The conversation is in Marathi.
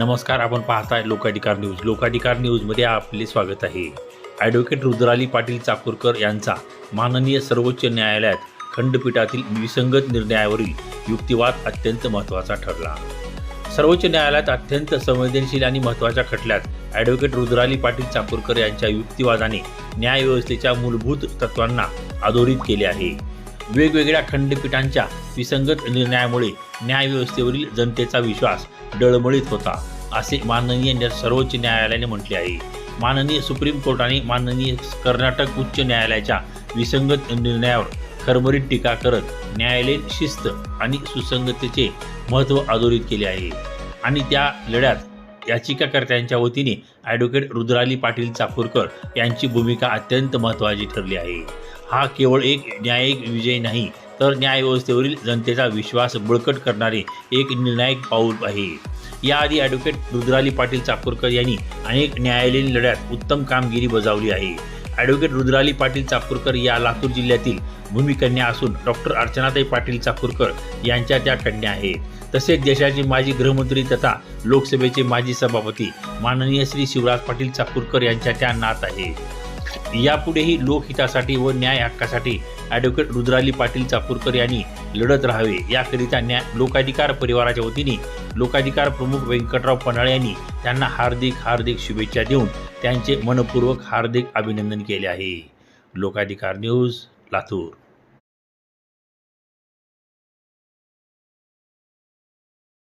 नमस्कार आपण पाहताय लोकाधिकार न्यूज. लोकाधिकार न्यूजमध्ये आपले स्वागत आहे. ॲडव्होकेट रुद्राली पाटील चाकूरकर यांचा माननीय सर्वोच्च न्यायालयात खंडपीठातील विसंगत निर्णयावरील युक्तिवाद अत्यंत महत्त्वाचा ठरला. सर्वोच्च न्यायालयात अत्यंत संवेदनशील आणि महत्त्वाच्या खटल्यात ॲडव्होकेट रुद्राली पाटील चाकूरकर यांच्या युक्तिवादाने न्यायव्यवस्थेच्या मूलभूत तत्वांना अधोरित केले आहे. वेगवेगळ्या खंडपीठांच्या विसंगत निर्णयामुळे न्यायव्यवस्थेवरील जनतेचा विश्वास डळमळीत होता. असे माननीय सर्वोच्च न्यायालयाने म्हटले आहे. माननीय सुप्रीम कोर्टाने माननीय कर्नाटक उच्च न्यायालयाच्या विसंगत निर्णयावर खरभरीत टीका करत न्यायालयीन शिस्त आणि सुसंगततेचे महत्त्व अधोरित केले आहे. आणि त्या लढ्यात याचिकाकर्त्यांच्या वतीने ॲडव्होकेट रुद्राली पाटील चाकूरकर यांची भूमिका अत्यंत महत्त्वाची ठरली आहे. हा केवळ एक न्यायिक विजय नाही तर न्यायव्यवस्थेवरील जनतेचा विश्वास बळकट करणारे एक निर्णायक पाऊल आहे. याआधी ॲडव्होकेट रुद्राली पाटील चाकूरकर यांनी अनेक न्यायालयीन लढ्यात उत्तम कामगिरी बजावली आहे. ॲडव्होकेट रुद्राली पाटील चाकूरकर या लातूर जिल्ह्यातील भूमिकन्या असून डॉक्टर अर्चनाताई पाटील चाकूरकर यांच्या त्या कन्या आहेत. तसेच देशाचे माजी गृहमंत्री तथा लोकसभेचे माजी सभापती माननीय श्री शिवराज पाटील चाकूरकर यांच्या त्या नात आहेत. यापुढेही लोकहितासाठी व न्याय हक्कासाठी ॲडव्होकेट रुद्राली पाटील चापूरकर यांनी लढत राहावे. याकरिता न्याय लोकाधिकार परिवाराच्या वतीने लोकाधिकार प्रमुख व्यंकटराव पन्हाळे यांनी त्यांना हार्दिक हार्दिक शुभेच्छा देऊन त्यांचे मनपूर्वक हार्दिक अभिनंदन केले आहे. लोकाधिकार न्यूज लातूर.